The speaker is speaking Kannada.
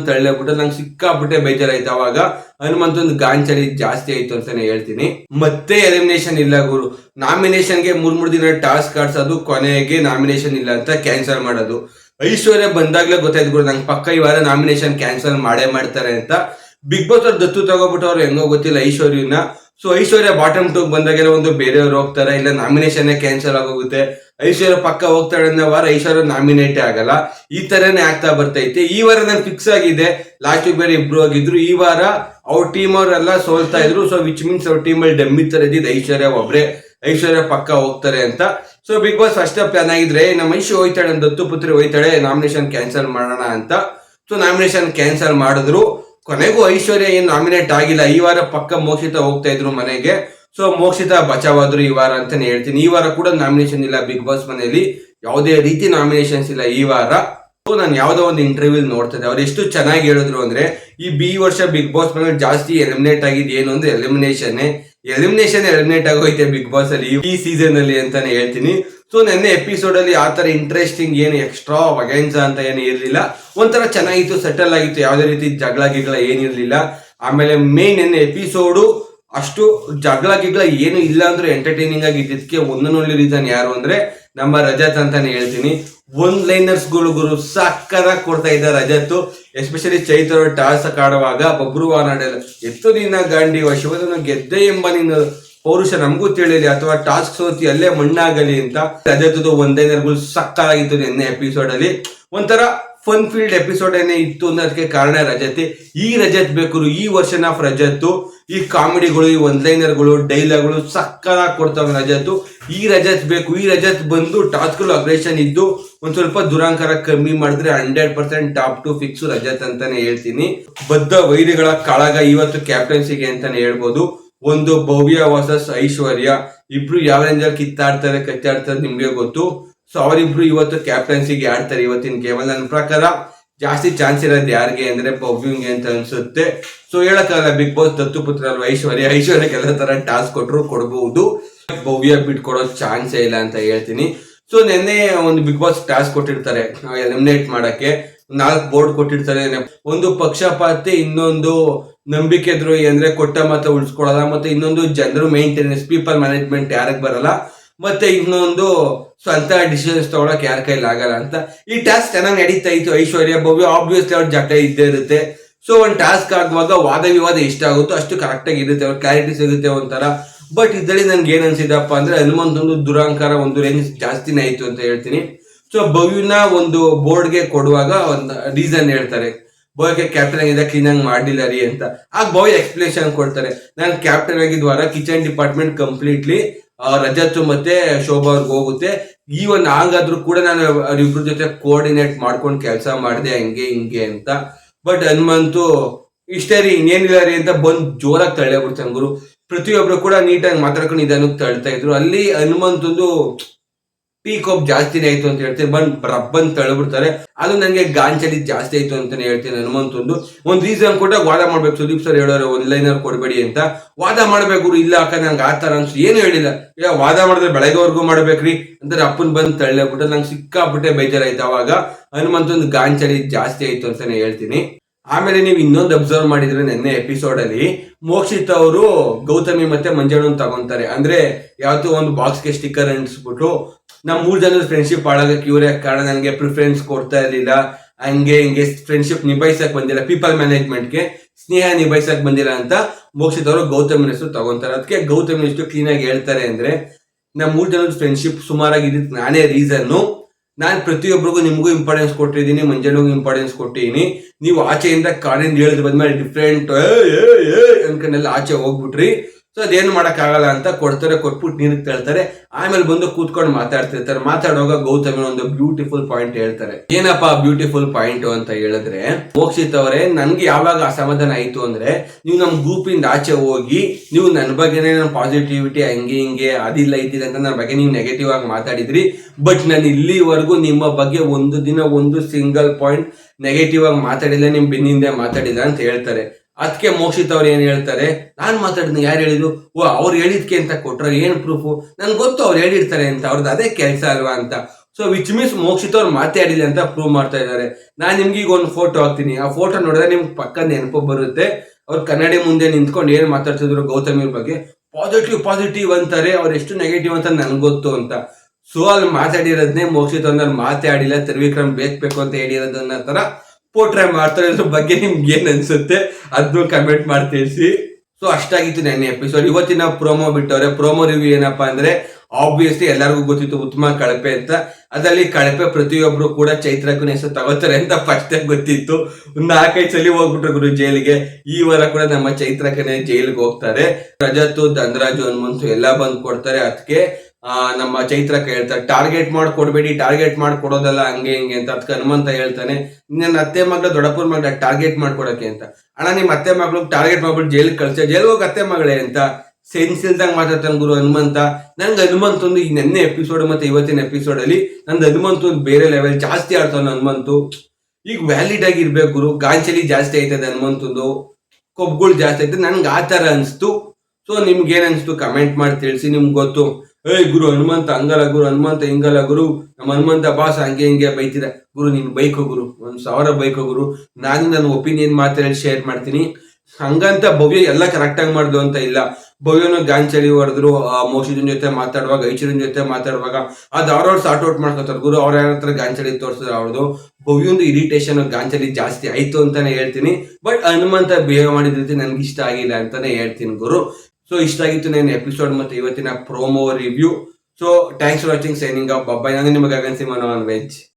ತಳ್ಳೆಬಿಟ್ಟು ನಂಗೆ ಸಿಕ್ಕಾಬಿಟ್ಟೆ ಬೇಜಾರಾಯ್ತು. ಅವಾಗ ಹನುಮಂತೊಂದು ಗಾಂಚಲಿ ಜಾಸ್ತಿ ಆಯ್ತು ಅಂತಾನೆ ಹೇಳ್ತೀನಿ. ಮತ್ತೆ ಎಲಿಮಿನೇಷನ್ ಇಲ್ಲ ಗುರು. ನಾಮಿನೇಷನ್ಗೆ ಮೂರ್ ಮೂರ್ ದಿನ ಟಾಸ್ಕ್ ಕಾಡ್ಸೋದು ಕೊನೆಗೆ ನಾಮಿನೇಷನ್ ಇಲ್ಲ ಅಂತ ಕ್ಯಾನ್ಸಲ್ ಮಾಡೋದು. ಐಶ್ವರ್ಯ ಬಂದಾಗ್ಲೇ ಗೊತ್ತಾಯ್ತು ಗುರು, ನಂಗೆ ಪಕ್ಕ ಈ ನಾಮಿನೇಷನ್ ಕ್ಯಾನ್ಸಲ್ ಮಾಡೇ ಮಾಡ್ತಾರೆ ಅಂತ. ಬಿಗ್ ಬಾಸ್ ಅವ್ರು ದತ್ತು ತಗೋಬಿಟ್ಟು ಅವ್ರು ಹೆಂಗೋ ಗೊತ್ತಿಲ್ಲ ಐಶ್ವರ್ಯನ ಸೊ ಐಶ್ವರ್ಯ ಬಾಟಮ್ ಟೂಗ್ ಬಂದಾಗೆಲ್ಲ ಒಂದು ಬೇರೆಯವ್ರು ಹೋಗ್ತಾರೆ, ಇಲ್ಲ ನಾಮಿನೇಷನ್ ಕ್ಯಾನ್ಸಲ್ ಆಗೋಗುತ್ತೆ. ಐಶ್ವರ್ಯ ಪಕ್ಕ ಹೋಗ್ತಾಳೆ ಅನ್ನೋ ವಾರ ಐಶ್ವರ್ಯ ನಾಮಿನೇಟ್ ಆಗಲ್ಲ. ಈ ತರನೇ ಆಗ್ತಾ ಬರ್ತೈತೆ. ಈ ವಾರ ನಾನು ಫಿಕ್ಸ್ ಆಗಿದೆ. ಲಾಸ್ಟ್ ಬೇರೆ ಇಬ್ರು ಆಗಿದ್ರು. ಈ ವಾರ ಅವ್ರ ಟೀಮ್ ಅವರೆಲ್ಲ ಸೋಲ್ತಾ ಇದ್ರು. ಸೊ ವಿಚ್ ಮೀನ್ಸ್ ಅವ್ರ ಟೀಮ್ ಅಲ್ಲಿ ಡಮ್ಮಿ ತರ ಇದ್ದಿದ್ದು ಐಶ್ವರ್ಯ ಒಬ್ರೆ. ಐಶ್ವರ್ಯ ಪಕ್ಕ ಹೋಗ್ತಾರೆ ಅಂತ. So big boss first plan ಆಗಿದ್ರೆ, ನಮ್ಮ ಐಶ್ವರ್ಯ ಹೋಯ್ತಾಳೆ ದತ್ತು ಪುತ್ರಿ ಹೋಯ್ತಾಳೆ ನಾಮಿನೇಷನ್ ಕ್ಯಾನ್ಸಲ್ ಮಾಡೋಣ ಅಂತ. ಸೊ ನಾಮಿನೇಷನ್ ಕ್ಯಾನ್ಸಲ್ ಮಾಡಿದ್ರು. ಕೊನೆಗೂ ಐಶ್ವರ್ಯ ಏನು ನಾಮಿನೇಟ್ ಆಗಿಲ್ಲ. ಈ ವಾರ ಪಕ್ಕ ಮೋಕ್ಷಿತ ಹೋಗ್ತಾ ಇದ್ರು ಮನೆಗೆ. ಸೊ ಮೋಕ್ಷಿತ ಬಚಾವಾದ್ರು ಈ ವಾರ ಅಂತಾನೆ ಹೇಳ್ತೀನಿ. ಈ ವಾರ ಕೂಡ ನಾಮಿನೇಷನ್ ಇಲ್ಲ ಬಿಗ್ ಬಾಸ್ ಮನೆಯಲ್ಲಿ. ಯಾವುದೇ ರೀತಿ ನಾಮಿನೇಷನ್ಸ್ ಇಲ್ಲ ಈ ವಾರ. ಸೊ ನಾನು ಯಾವ್ದೋ ಒಂದು ಇಂಟರ್ವ್ಯೂ ನೋಡ್ತಾ ಇದ್ದೆ. ಅವ್ರು ಎಷ್ಟು ಚೆನ್ನಾಗಿ ಹೇಳಿದ್ರು ಅಂದ್ರೆ, ಈ ಬಿ ವರ್ಷ ಬಿಗ್ ಬಾಸ್ ಮನೆ ಜಾಸ್ತಿ ಎಲಿಮಿನೇಟ್ ಆಗಿದ್ ಏನು ಅಂದ್ರೆ ಎಲಿಮಿನೇಷನ್ ಎಲಿಮಿನೇಷನ್ ಎಲಿಮಿನೇಟ್ ಆಗೋಯ್ತೆ ಬಿಗ್ ಬಾಸ್ ಅಲ್ಲಿ ಈ ಸೀಸನ್ ಅಲ್ಲಿ ಅಂತಾನೆ ಹೇಳ್ತೀನಿ. ಸೊ ನೆನ್ನೆ ಎಪಿಸೋಡ್ ಅಲ್ಲಿ ಆ ತರ ಇಂಟ್ರೆಸ್ಟಿಂಗ್ ಏನು ಎಕ್ಸ್ಟ್ರಾ ವಗೈನ್ಸ ಅಂತ ಏನು ಇರಲಿಲ್ಲ. ಒಂಥರ ಚೆನ್ನಾಗಿತ್ತು ಸೆಟಲ್ ಆಗಿತ್ತು, ಯಾವುದೇ ರೀತಿ ಜಗಳ ಗಿಗಳ ಏನಿರಲಿಲ್ಲ ಆಮೇಲೆ ಮೇನ್ ನೆನ್ನೆ ಎಪಿಸೋಡು ಅಷ್ಟು ಜಗಳ ಗಿಗಳ ಏನು ಇಲ್ಲ ಅಂದ್ರೆ ಎಂಟರ್ಟೈನಿಂಗ್ ಆಗಿ ಇದ್ದಿದ್ದಕ್ಕೆ ನೋಡಿ ರೀಸನ್ ಯಾರು ಅಂದ್ರೆ ನಮ್ಮ ರಜತ್ ಅಂತಾನೆ ಹೇಳ್ತೀನಿ. ಒನ್ ಲೈನರ್ಸ್ ಗುರು ಗುರು ಸಕ್ಕದಾಗಿ ಕೊಡ್ತಾ ಇದ್ದ ರಜತ್ ಎಸ್ಪೆಷಲಿ ಚೈತ್ರ ಟಾಸ್ ಕಾಡುವಾಗ ಬಬ್ರು ವಾನಾಡಲ್ಲ ಎತ್ತು ದಿನ ಗಾಂಡಿ ಶಿವದನ ಗೆದ್ದೆ ಎಂಬ ನಿನ್ನ ಪೌರುಷ ನಮಗೂ ತಿಳಿಯಲಿ, ಅಥವಾ ಟಾಸ್ಕ್ ಸೋತಿ ಅಲ್ಲೇ ಮಣ್ಣಾಗಲಿ ಅಂತ ಅದೇ ಒನ್ ಲೈನರ್ಗಳು ಸಕ್ಕಾಗಿತ್ತು ನಿನ್ನೆ ಎಪಿಸೋಡ್ ಅಲ್ಲಿ. ಒಂಥರ ಫನ್ ಫೀಲ್ಡ್ ಎಪಿಸೋಡ್ ಏನೇ ಇತ್ತು ಅನ್ನೋದಕ್ಕೆ ಕಾರಣ ರಜತೆ. ಈ ರಜತ್ ಬೇಕು ಈ ವರ್ಷನ್ ಆಫ್ ರಜತ್ತು, ಈ ಕಾಮಿಡಿಗಳು, ಈ ಒನ್ ಲೈನರ್ಗಳು ಡೈಲಾಗ್ಗಳು ಸಕ್ಕದಾಗಿ ಕೊಡ್ತಾವೆ ರಜತ್ ಈ ರಜತ್ ಬೇಕು, ಈ ರಜತ್ ಬಂದು ಟಾಸ್ಕ್ಗಳು ಅಗ್ರೇಷನ್ ಇದ್ದು ಒಂದ್ ಸ್ವಲ್ಪ ದುರಾಂಕಾರ ಕಮ್ಮಿ ಮಾಡಿದ್ರೆ hundred percent top two fix Rajath ಅಂತಾನೆ ಹೇಳ್ತೀನಿ. ಬದ್ಧ ವೈರಿಗಳ ಕಾಳಗ ಇವತ್ತು ಕ್ಯಾಪ್ಟನ್ಸಿಗೆ ಅಂತಾನೆ ಹೇಳ್ಬೋದು. ಒಂದು ಭವ್ಯ ವರ್ಸಸ್ ಐಶ್ವರ್ಯ. ಇಬ್ರು ಯಾವ ರೇಂಜಲ್ಲಿ ಕಿತ್ತಾಡ್ತಾರೆ, ಕಚ್ಚಾಡ್ತಾರೆ ನಿಮ್ಗೆ ಗೊತ್ತು. ಸೊ ಅವರಿಬ್ರು ಇವತ್ತು ಕ್ಯಾಪ್ಟನ್ಸಿಗೆ ಆಡ್ತಾರೆ ಇವತ್ತಿನ ಗೇಮ್ ನನ್ನ ಪ್ರಕಾರ ಜಾಸ್ತಿ ಚಾನ್ಸ್ ಇರೋದು ಯಾರಿಗೆ ಅಂದ್ರೆ ಭವ್ಯಂಗೆ ಅಂತ ಅನ್ಸುತ್ತೆ. ಸೊ ಹೇಳಕ್ಕಾಗಲ್ಲ, ಬಿಗ್ ಬಾಸ್ ದತ್ತು ಪುತ್ರ ಅಲ್ವಾ ಐಶ್ವರ್ಯ ಐಶ್ವರ್ಯಕ್ಕೆ ಎಲ್ಲ ತರ ಟಾಸ್ಕ್ ಕೊಟ್ರು ಕೊಡಬಹುದು ಭವ್ಯ ಬಿಟ್ಕೊಡೋ ಚಾನ್ಸೇ ಇಲ್ಲ ಅಂತ ಹೇಳ್ತೀನಿ. ಸೊ ನಿನ್ನೆ ಒಂದು ಬಿಗ್ ಬಾಸ್ ಟಾಸ್ಕ್ ಕೊಟ್ಟಿರ್ತಾರೆ ಎಲಿಮಿನೇಟ್ ಮಾಡಕ್ಕೆ. ನಾಲ್ಕು ಬೋರ್ಡ್ ಕೊಟ್ಟಿರ್ತಾರೆ. ಒಂದು ಪಕ್ಷಪಾತಿ, ಇನ್ನೊಂದು ನಂಬಿಕೆ ದ್ರೋಹಿ ಅಂದ್ರೆ ಕೊಟ್ಟ ಮತ ಉಳಿಸ್ಕೊಳಲ್ಲ ಮತ್ತೆ ಇನ್ನೊಂದು ಜನರು ಮೇಂಟೆನೆನ್ಸ್ ಪೀಪಲ್ ಮ್ಯಾನೇಜ್ಮೆಂಟ್ ಯಾರಿಗೆ ಬರಲ್ಲ. ಮತ್ತೆ ಇನ್ನೊಂದು ಸ್ವಂತ ಡಿಸಿಷನ್ಸ್ ತಗೊಳಕ್ ಯಾರ ಕೈಲಿ ಆಗಲ್ಲ ಅಂತ. ಈ ಟಾಸ್ಕ್ ಚೆನ್ನಾಗಿ ನಡೀತಾ ಇತ್ತು ಐಶ್ವರ್ಯ, ಭವ್ಯ. ಆಬ್ವಿಯಸ್ಲಿ ಅವ್ರ ಜಟ ಇದ್ದೇ ಇರುತ್ತೆ. ಸೊ ಒಂದು ಟಾಸ್ಕ್ ಆಗುವಾಗ ವಾದ ವಿವಾದ ಎಷ್ಟಾಗುತ್ತೋ ಅಷ್ಟು ಕರೆಕ್ಟ್ ಆಗಿ ಇರುತ್ತೆ. ಅವ್ರ ಕ್ಲಾರಿಟಿ ಸಿಗುತ್ತೆ ಒಂಥರ. ಬಟ್ ಇದರಲ್ಲಿ ನನ್ಗೆ ಏನ್ ಅನ್ಸಿದಪ್ಪ ಅಂದ್ರೆ ಹನುಮಂತ್ ಒಂದು ದುರಾಂಕಾರ, ಒಂದು ರೇಂಜ್ ಜಾಸ್ತಿನೇ ಆಯ್ತು ಅಂತ ಹೇಳ್ತೀನಿ. ಸೊ ಭವ್ಯನ ಒಂದು ಬೋರ್ಡ್ಗೆ ಕೊಡುವಾಗ ಒಂದು ರೀಸನ್ ಹೇಳ್ತಾರೆ. ಭವ್ಯಕ್ಕೆ ಕ್ಯಾಪ್ಟನ್ ಆಗಿದೆ ಕ್ಲೀನ್ ಆಗಿ ಮಾಡಿಲ್ಲ ರೀ ಅಂತ. ಆಗ ಬಾಯ್ ಎಕ್ಸ್ಪ್ಲೇಷನ್ ಕೊಡ್ತಾರೆ. ನಾನು ಕ್ಯಾಪ್ಟನ್ ಆಗಿದ್ವಾರ ಕಿಚನ್ ಡಿಪಾರ್ಟ್ಮೆಂಟ್ ಕಂಪ್ಲೀಟ್ಲಿ ರಜತ್ ಮತ್ತೆ ಶೋಭಾ ಅವ್ರಿಗೆ ಹೋಗುತ್ತೆ. ಈ ಒಂದು ಹಾಗಾದ್ರೂ ಕೂಡ ನಾನು ಅವ್ರಿಬ್ರ ಜೊತೆ ಕೋಆರ್ಡಿನೇಟ್ ಮಾಡ್ಕೊಂಡು ಕೆಲಸ ಮಾಡಿದೆ, ಹಂಗೆ ಹಿಂಗೆ ಅಂತ. ಬಟ್ ಹನುಮಂತು, ಇಷ್ಟೇ ರೀ, ಇನ್ನೇನಿಲ್ಲ ರೀ ಅಂತ ಬಂದ್ ಜೋರಾಗಿ ತಳ್ಳೆ ಪ್ರತಿಯೊಬ್ರು ಕೂಡ ನೀಟಾಗಿ ಮಾತಾಡ್ಕೊಂಡು ಇದನ್ನು ತಳ್ತಾ ಇದ್ರು. ಅಲ್ಲಿ ಹನುಮಂತಂದು ಟೀ ಕಾಪ್ ಜಾಸ್ತಿನೇ ಆಯ್ತು ಅಂತ ಹೇಳ್ತೀನಿ. ಬಂದ್ ರಬ್ಬನ್ ತಳ್ಬಿಡ್ತಾರೆ ಅದು ನನಗೆ ಗಾಂಚಲಿ ಜಾಸ್ತಿ ಆಯ್ತು ಅಂತಾನೆ ಹೇಳ್ತೀನಿ ಹನುಮಂತಂದು. ಒಂದ್ ರೀಸನ್ ಕೊಟ್ಟಾಗ ವಾದ ಮಾಡ್ಬೇಕು. ಸುದೀಪ್ ಸರ್ ಹೇಳೋರು, ಒಂದ್ ಲೈನರ್ ಕೊಡಬೇಡಿ ಅಂತ. ವಾದ ಮಾಡ್ಬೇಕು ಇಲ್ಲ ಅಕ್ಕ, ನಂಗೆ ಆತರ ಅನ್ಸು. ಏನು ಹೇಳಿಲ್ಲ. ಈಗ ವಾದ ಮಾಡಿದ್ರೆ ಬೆಳಗ್ಗೆವರೆಗೂ ಮಾಡ್ಬೇಕ್ರಿ ಅಂದ್ರೆ ಅಪ್ಪನ್ ಬಂದ್ ತಳ್ಳೆಬಿಟ್ಟು ನಂಗೆ ಸಿಕ್ಕಾಬಿಟ್ಟೆ ಬೇಜಾರಾಯ್ತು ಅವಾಗ. ಹನುಮಂತಂದು ಗಾಂಚಲಿ ಜಾಸ್ತಿ ಆಯ್ತು ಅಂತಾನೆ ಹೇಳ್ತೀನಿ. ಆಮೇಲೆ ನೀವು ಇನ್ನೊಂದು ಅಬ್ಸರ್ವ್ ಮಾಡಿದ್ರೆ ನಿನ್ನೆ ಎಪಿಸೋಡ್ ಅಲ್ಲಿ ಮೋಕ್ಷಿತ್ ಅವರು ಗೌತಮಿ ಮತ್ತೆ ಮಂಜಣ್ಣನ್ ತಗೊಂತಾರೆ. ಅಂದ್ರೆ ಯಾವತ್ತೋ ಒಂದು ಬಾಕ್ಸ್ಗೆ ಸ್ಟಿಕ್ಕರ್ ಅಂಟಿಸ್ಬಿಟ್ಟು ನಮ್ ಮೂರ್ ಜನರ ಫ್ರೆಂಡ್ಶಿಪ್ ಹಾಳಾಗಕ್ಕೆ ಇವರೇ ಕಾರಣ. ನನಗೆ ಪ್ರಿಫರೆನ್ಸ್ ಕೊಡ್ತಾ ಇರಲಿಲ್ಲ. ಹಂಗೆ ಹಿಂಗೆ ಫ್ರೆಂಡ್ಶಿಪ್ ನಿಭಾಯಿಸಕ್ ಬಂದಿಲ್ಲ. ಪೀಪಲ್ ಮ್ಯಾನೇಜ್ಮೆಂಟ್ಗೆ ಸ್ನೇಹ ನಿಭಾಯಿಸಕ್ ಬಂದಿಲ್ಲ ಅಂತ ಮೋಕ್ಷಿತ್ ಅವರು ಗೌತಮನ ಹೆಸರು ತಗೊಂತಾರೆ. ಅದಕ್ಕೆ ಗೌತಮ್ ಎಷ್ಟು ಕ್ಲೀನ್ ಆಗಿ ಹೇಳ್ತಾರೆ ಅಂದ್ರೆ ನಮ್ಮ ಮೂರ್ ಜನದ ಫ್ರೆಂಡ್ಶಿಪ್ ಸುಮಾರಾಗಿ ಇದ್ದಿದ್ದು ನಾನೇ ರೀಸನ್ನು ನಾನು ಪ್ರತಿಯೊಬ್ಬರಿಗೂ ನಿಮಗೂ ಇಂಪಾರ್ಟೆನ್ಸ್ ಕೊಟ್ಟಿದ್ದೀನಿ, ಮಂಜಣ್ಣಗೂ ಇಂಪಾರ್ಟೆನ್ಸ್ ಕೊಟ್ಟಿದ್ದೀನಿ. ನೀವು ಆಚೆಯಿಂದ ಕಾಡಿಂದ ಹೇಳಿದ್ರೆ ಬಂದ್ಮೇಲೆ ಡಿಫ್ರೆಂಟ್ ಅನ್ಕೊಂಡೆಲ್ಲ ಆಚೆ ಹೋಗ್ಬಿಟ್ರಿ. ಸೊ ಅದೇನು ಮಾಡೋಕ್ಕಾಗಲ್ಲ ಅಂತ ಕೊಡ್ತಾರೆ, ಕೊಟ್ಬಿಟ್ಟು ನೀರಿಗೆ ತಳ್ತಾರೆ. ಆಮೇಲೆ ಬಂದು ಕೂತ್ಕೊಂಡು ಮಾತಾಡ್ತಿರ್ತಾರೆ. ಮಾತಾಡುವಾಗ ಗೌತಮ್ ಒಂದು ಬ್ಯೂಟಿಫುಲ್ ಪಾಯಿಂಟ್ ಹೇಳ್ತಾರೆ. ಏನಪ್ಪಾ ಬ್ಯೂಟಿಫುಲ್ ಪಾಯಿಂಟ್ ಅಂತ ಹೇಳಿದ್ರೆ, ಮೋಕ್ಷಿತ್ ಅವರೇ, ನನ್ಗೆ ಯಾವಾಗ ಅಸಮಾಧಾನ ಆಯ್ತು ಅಂದ್ರೆ, ನೀವು ನಮ್ ಇಂದ ಆಚೆ ಹೋಗಿ, ನೀವು ನನ್ನ ಬಗ್ಗೆನೇ ಪಾಸಿಟಿವಿಟಿ ಹಂಗೆ ಹಿಂಗೆ ಅದಿಲ್ಲ ಇದಿಲ್ಲ ಅಂತ ನನ್ನ ಬಗ್ಗೆ ನೀವು ನೆಗೆಟಿವ್ ಆಗಿ ಮಾತಾಡಿದ್ರಿ. ಬಟ್ ನಾನು ಇಲ್ಲಿವರೆಗೂ ನಿಮ್ಮ ಬಗ್ಗೆ ಒಂದು ದಿನ ಒಂದು ಸಿಂಗಲ್ ಪಾಯಿಂಟ್ ನೆಗೆಟಿವ್ ಆಗಿ ಮಾತಾಡಿಲ್ಲ, ನಿಮ್ ಬೆನ್ನಿಂದೆ ಮಾತಾಡಿಲ್ಲ ಅಂತ ಹೇಳ್ತಾರೆ. ಅದಕ್ಕೆ ಮೋಕ್ಷಿತ್ ಅವ್ರು ಏನು ಹೇಳ್ತಾರೆ? ನಾನು ಮಾತಾಡಿದ್ನ ಯಾರು ಹೇಳಿದ್ರು? ಓ, ಅವ್ರು ಹೇಳಿದ್ಕೆ ಅಂತ ಕೊಟ್ರ ಏನು ಪ್ರೂಫು ನನ್ಗೆ ಗೊತ್ತು ಅವ್ರು ಹೇಳಿರ್ತಾರೆ ಅಂತ ಅವ್ರದ್ದು ಅದೇ ಕೆಲಸ ಅಲ್ವಾ ಅಂತ. ಸೊ ವಿಚ್ ಮೀನ್ಸ್ ಮೋಕ್ಷಿತ್ ಅವ್ರು ಮಾತಾಡಿಲ್ಲ ಅಂತ ಪ್ರೂವ್ ಮಾಡ್ತಾ ಇದ್ದಾರೆ ನಾನು ನಿಮ್ಗೆ ಈಗ ಒಂದು ಫೋಟೋ ಹಾಕ್ತೀನಿ. ಆ ಫೋಟೋ ನೋಡಿದ್ರೆ ನಿಮ್ಗೆ ಪಕ್ಕ ನೆನಪು ಬರುತ್ತೆ. ಅವ್ರು ಕನ್ನಡಿ ಮುಂದೆ ನಿಂತ್ಕೊಂಡು ಏನು ಮಾತಾಡ್ತಿದ್ರು ಗೌತಮಿ ಬಗ್ಗೆ? ಪಾಸಿಟಿವ್ ಪಾಸಿಟಿವ್ ಅಂತಾರೆ. ಅವ್ರು ಎಷ್ಟು ನೆಗೆಟಿವ್ ಅಂತ ನನ್ಗೆ ಗೊತ್ತು ಅಂತ. ಸೊ ಅಲ್ಲಿ ಮಾತಾಡಿರೋದನ್ನೇ ಮೋಕ್ಷಿತ್ ಅವ್ರನ್ನ ಮಾತಾಡಿಲ್ಲ. ತ್ರಿವಿಕ್ರಮ್ ಬೇಕು ಬೇಕು ಅಂತ ಹೇಳಿರೋದನ್ನ ತರ ಪೋಟ್ರೆ ಮಾಡ್ತಾರೆ ಅದ್ರ ಬಗ್ಗೆ ನಿಮ್ಗೆ ಏನ್ ಅನ್ಸುತ್ತೆ ಅದನ್ನು ಕಮೆಂಟ್ ಮಾಡಿ ಸೊ ಅಷ್ಟಾಗಿತ್ತು ನೆನ್ನೆ ಎಪಿಸೋಡ್ ಇವತ್ತಿನ ಪ್ರೋಮೋ ಬಿಟ್ಟವ್ರೆ ಪ್ರೋಮೋ ರಿವ್ಯೂ ಏನಪ್ಪಾ ಅಂದ್ರೆ ಆಬ್ವಿಯಸ್ಲಿ ಎಲ್ಲರಿಗೂ ಗೊತ್ತಿತ್ತು ಉತ್ತಮ ಕಳಪೆ ಅಂತ. ಅದರಲ್ಲಿ ಕಳಪೆ ಪ್ರತಿಯೊಬ್ರು ಕೂಡ ಚೈತ್ರಕ್ಕೂ ಹೆಸರು ತಗೋತಾರೆ ಅಂತ ಫಸ್ಟ್ ಗೊತ್ತಿತ್ತು. ಒಂದು ನಾಲ್ಕೈದು ಸಲ ಹೋಗ್ಬಿಟ್ರು ಗುರು ಜೈಲಿಗೆ. ಈ ವಾರ ಕೂಡ ನಮ್ಮ ಚೈತ್ರಕನೇ ಜೈಲಿಗೆ ಹೋಗ್ತಾರೆ. ರಜತ್ತು ದಂದ್ರಾಜು ಹನುಮಂತು ಎಲ್ಲ ಬಂದ್ ಕೊಡ್ತಾರೆ. ಅದಕ್ಕೆ ನಮ್ಮ ಚೈತ್ರಕ್ಕ ಹೇಳ್ತಾರೆ ಟಾರ್ಗೆಟ್ ಮಾಡಿ ಕೊಡ್ಬೇಡಿ ಟಾರ್ಗೆಟ್ ಮಾಡಿ ಕೊಡೋದಲ್ಲ, ಹಂಗೆ ಹಿಂಗೆ ಅಂತ. ಅದಕ್ಕೆ ಹನುಮಂತ ಹೇಳ್ತಾನೆ, ನನ್ನ ಅತ್ತೆ ಮಗಳ ದೊಡ್ಡಪ್ಪನ ಮಗಳ ಟಾರ್ಗೆಟ್ ಮಾಡ್ಕೊಡಕ್ಕೆ ಅಂತ. ಅಣ್ಣ, ನಿಮ್ಮ ಅತ್ತೆ ಮಗಳು ಟಾರ್ಗೆಟ್ ಮಾಡ್ಬಿಟ್ಟು ಜೈಲಿಗೆ ಕಳ್ಸ ಜೈಲಿಗೆ ಹೋಗಿ ಅತ್ತೆ ಮಗಳೇ ಅಂತ ಸೆನ್ಸ್ ಇಲ್ದಂಗೆ ಮಾತಾಡ್ತಾನೆ ಗುರು ಹನುಮಂತ. ನಂಗೆ ಹನುಮಂತ ಒಂದು ಈ ನೆನ್ನೆ ಎಪಿಸೋಡ್ ಮತ್ತೆ ಇವತ್ತಿನ ಎಪಿಸೋಡ್ ಅಲ್ಲಿ ನಂದು ಹನುಮಂತ ಒಂದು ಬೇರೆ ಲೆವೆಲ್ ಜಾಸ್ತಿ ಆಡ್ತಾನೆ ಹನುಮಂತು. ಈಗ ವ್ಯಾಲಿಡ್ ಆಗಿ ಇರ್ಬೇಕು ಗುರು, ಗಾಂಚಲಿ ಜಾಸ್ತಿ ಆಯ್ತದೆ ಹನುಮಂತಂದು. ಕೊಬ್ಬುಗಳು ಜಾಸ್ತಿ ಆಯ್ತದೆ ನನ್ಗೆ ಆ ಥರ ಅನ್ಸ್ತು. ಸೊ ನಿಮ್ಗೆ ಏನ್ ಅನ್ಸ್ತು? ಕಮೆಂಟ್ ಮಾಡಿ ತಿಳಿಸಿ, ನಿಮ್ಗೆ ಗೊತ್ತು. ಏಯ್ ಗುರು ಹನುಮಂತ ಹಂಗಲ್ಲ ಗುರು, ಹನುಮಂತ ಹಿಂಗಲ್ಲ ಗುರು, ನಮ್ಮ ಹನುಮಂತ ಬಾಸ್ ಹಂಗೆ ಹಿಂಗೆ ಬೈತೀರ ಗುರು, ನಿನ್ ಬೈಕ್ ಗುರು, ಒಂದ್ ಸಾವಿರ ಬೈಕ್ ಗುರು. ನಾನು ನನ್ನ ಒಪಿನಿಯನ್ ಮಾತಾಡಿ ಶೇರ್ ಮಾಡ್ತೀನಿ. ಹಂಗಂತ ಭವ್ಯ ಎಲ್ಲ ಕರೆಕ್ಟ್ ಆಗಿ ಮಾಡ್ದು ಅಂತ ಇಲ್ಲ. ಭವ್ಯನ ಗಾಂಚಲಿ ಹೊಡೆದ್ರು ಮೋಕ್ಷಿದನ್ ಜೊತೆ ಮಾತಾಡುವಾಗ, ಐಚರಿನ ಜೊತೆ ಮಾತಾಡುವಾಗ ಅದು ಅವ್ರವ್ರು ಸಾರ್ಟ್ ಔಟ್ ಮಾಡ್ಕೊತಾರೆ. ಗುರು, ಅವ್ರ ಯಾರ ಗಾಂಚಲಿ ತೋರಿಸಿದ್ರು ಅವ್ರದ್ದು ಭವ್ಯೊಂದು ಇರಿಟೇಷನ್ ಗಾಂಚಲಿ ಜಾಸ್ತಿ ಆಯ್ತು ಅಂತಾನೆ ಹೇಳ್ತೀನಿ. ಬಟ್ ಹನುಮಂತ ಬಿಹೇವ್ ಮಾಡಿದ ರೀತಿ ನನ್ಗೆ ಇಷ್ಟ ಆಗಿಲ್ಲ ಅಂತಾನೆ ಹೇಳ್ತೀನಿ ಗುರು. ಸೊ ಇಷ್ಟ ಆಗಿತ್ತು ನನ್ನ ಎಪಿಸೋಡ್ ಮತ್ತೆ ಇವತ್ತಿನ promo review so thanks for watching signing off bye bye ನಾನು ನಿಮಗೆ ಅಗನ್ಸಿ ಮನೋನ್ ನಾನ್ ವೆಜ್